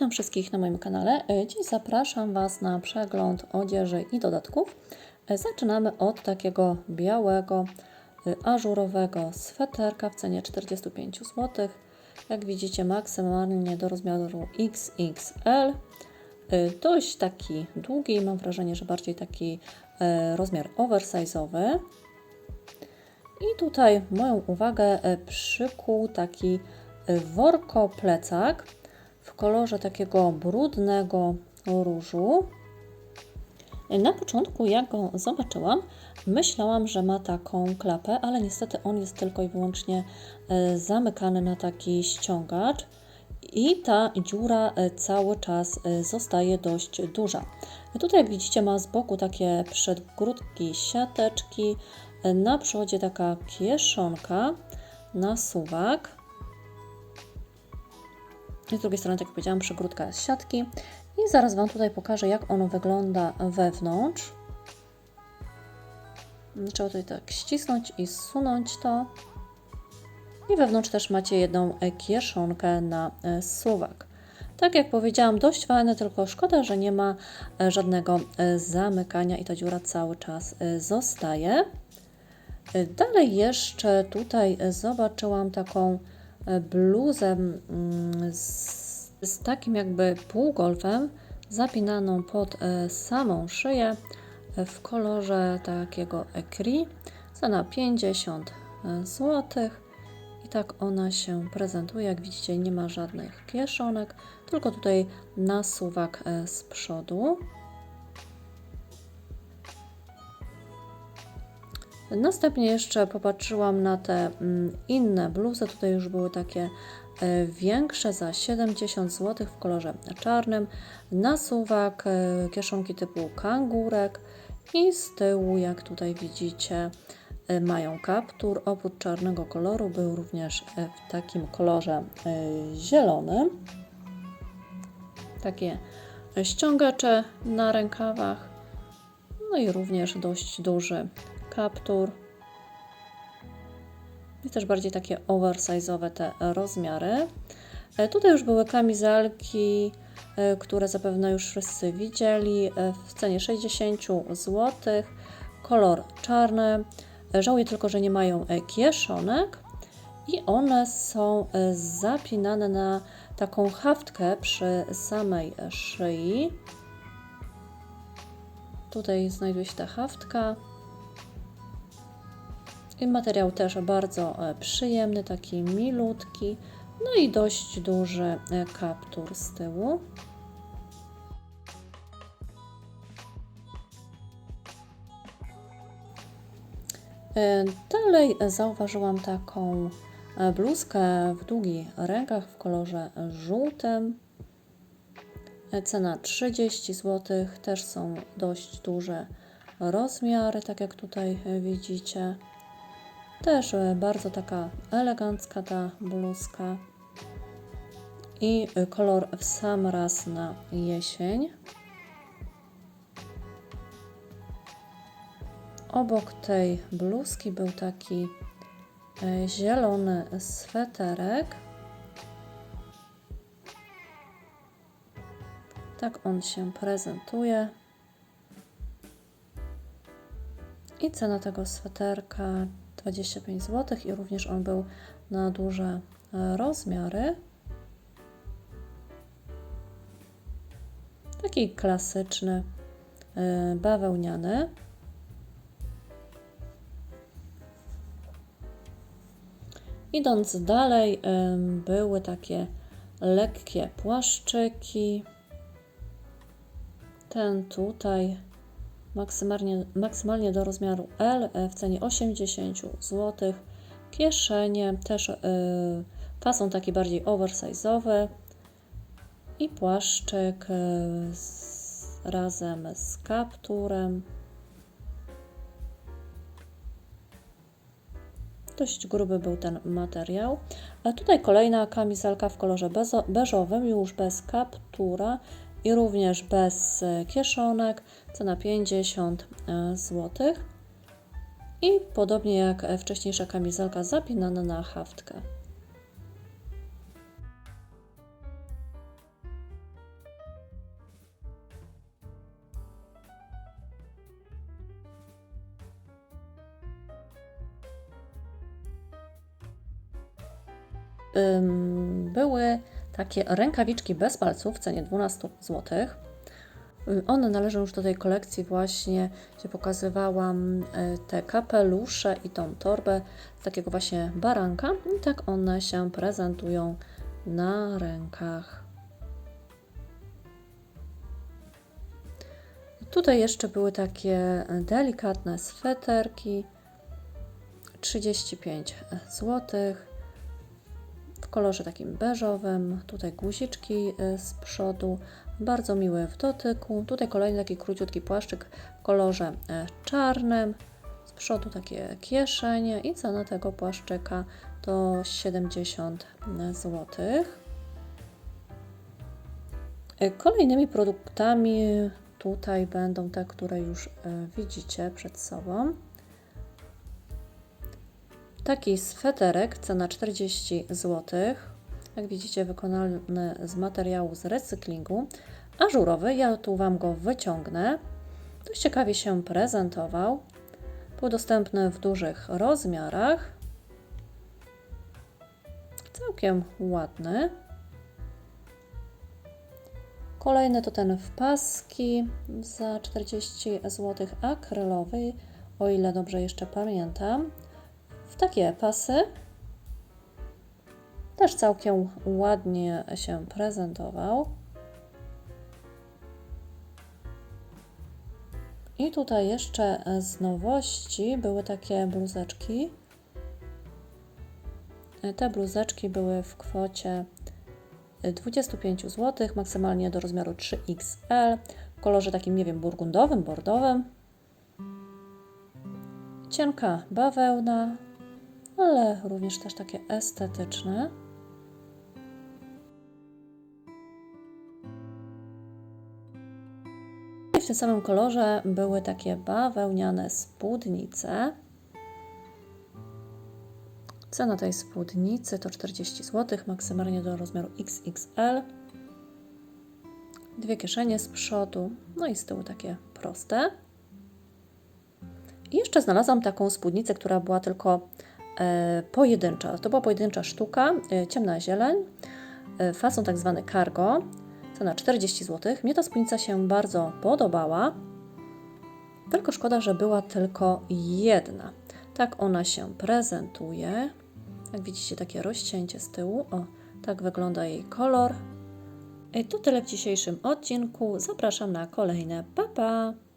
Witam wszystkich na moim kanale. E, Dziś zapraszam Was na przegląd odzieży i dodatków. E, Zaczynamy od takiego białego, e, ażurowego sweterka w cenie 45 zł. Jak widzicie maksymalnie do rozmiaru XXL. Dość taki długi, mam wrażenie, że bardziej taki rozmiar oversize'owy. I tutaj moją uwagę przykuł taki worko plecak kolorze takiego brudnego różu. Na początku, jak go zobaczyłam, myślałam, że ma taką klapę, ale niestety on jest tylko i wyłącznie e, zamykany na taki ściągacz i ta dziura e, cały czas e, zostaje dość duża. Tutaj, jak widzicie, ma z boku takie przedgródki siateczki, na przodzie taka kieszonka na suwak. I z drugiej strony, tak jak powiedziałam, przegródka z siatki. I zaraz Wam tutaj pokażę, jak ono wygląda wewnątrz. Trzeba tutaj tak ścisnąć i zsunąć to. I wewnątrz też macie jedną kieszonkę na e, suwak. Tak jak powiedziałam, dość fajne, tylko szkoda, że nie ma e, żadnego e, zamykania i ta dziura cały czas zostaje. Dalej jeszcze tutaj zobaczyłam taką e, bluzę mm, z, z takim jakby półgolfem zapinaną pod e, samą szyję e, w kolorze takiego ecri. Cena 50 zł. I tak ona się prezentuje. Jak widzicie, nie ma żadnych kieszonek, tylko tutaj nasuwak z przodu. Następnie jeszcze popatrzyłam na te mm, inne bluzy. Tutaj już były takie e, większe za 70 zł w kolorze czarnym. Nasuwak, e, kieszonki typu kangurek i z tyłu, jak tutaj widzicie, e, mają kaptur. Oprócz czarnego koloru był również w takim kolorze zielonym. Takie ściągacze na rękawach. No i również dość duży kaptur. I też bardziej takie oversize'owe te rozmiary. E, Tutaj już były kamizelki, e, które zapewne już wszyscy widzieli, e, w cenie 60 zł. Kolor czarny. Żałuję tylko, że nie mają kieszonek. I one są zapinane na taką haftkę przy samej szyi. Tutaj znajduje się ta haftka. I materiał też bardzo e, przyjemny, taki milutki. No i dość duży e, kaptur z tyłu. E, Dalej zauważyłam taką bluzkę w długich rękach w kolorze żółtym. Cena 30 zł. Też są dość duże rozmiary, tak jak tutaj widzicie. Też e, bardzo taka elegancka ta bluzka. I e, kolor w sam raz na jesień. Obok tej bluzki był taki e, zielony sweterek. Tak on się prezentuje. I cena tego sweterka 25 zł i również on był na duże e, rozmiary. Taki klasyczny, e, bawełniany. Idąc dalej, em, były takie lekkie płaszczyki. Ten tutaj maksymalnie, maksymalnie do rozmiaru L e, w cenie 80 zł. Kieszenie też y, fason taki bardziej oversize'owy i płaszczyk y, z, razem z kapturem. Dość gruby był ten materiał. A tutaj kolejna kamizelka w kolorze bezo- beżowym, już bez kaptura i również bez e, kieszonek, cena 50 zł. I podobnie jak wcześniejsza kamizelka zapinana na haftkę. były takie rękawiczki bez palców w cenie 12 zł. Y, One należą już do tej kolekcji właśnie, gdzie pokazywałam y, te kapelusze i tą torbę z takiego właśnie baranka. I tak one się prezentują na rękach. Tutaj jeszcze były takie delikatne sweterki. 35 zł. W kolorze takim beżowym. Tutaj guziczki y, z przodu. Bardzo miły w dotyku. Tutaj kolejny taki króciutki płaszczyk w kolorze e, czarnym. Z przodu takie kieszenie i cena tego płaszczyka to 70 zł. E, Kolejnymi produktami tutaj będą te, które już e, widzicie przed sobą. Taki sweterek, cena 40 zł. Jak widzicie, wykonany z materiału z recyklingu. Ażurowy, ja tu Wam go wyciągnę. Dość ciekawie się prezentował. Był dostępny w dużych rozmiarach. Całkiem ładny. Kolejny to ten w paski za 40 zł akrylowy, o ile dobrze jeszcze pamiętam. W takie pasy też całkiem ładnie się prezentował. I tutaj jeszcze z nowości były takie bluzeczki. Te bluzeczki były w kwocie 25 zł, maksymalnie do rozmiaru 3XL, w kolorze takim, nie wiem, burgundowym, bordowym. Cienka bawełna, ale również też takie estetyczne. I w tym samym kolorze były takie bawełniane spódnice. Cena tej spódnicy to 40 zł, maksymalnie do rozmiaru XXL. Dwie kieszenie z przodu, no i z tyłu takie proste. I jeszcze znalazłam taką spódnicę, która była tylko pojedyncza. To była pojedyncza sztuka, e, ciemna zieleń, e, fason tak zwany cargo, cena 40 zł. Mnie ta spódnica się bardzo podobała, tylko szkoda, że była tylko jedna. Tak ona się prezentuje. Jak widzicie, takie rozcięcie z tyłu. O, tak wygląda jej kolor. I to tyle w dzisiejszym odcinku. Zapraszam na kolejne. Pa, pa!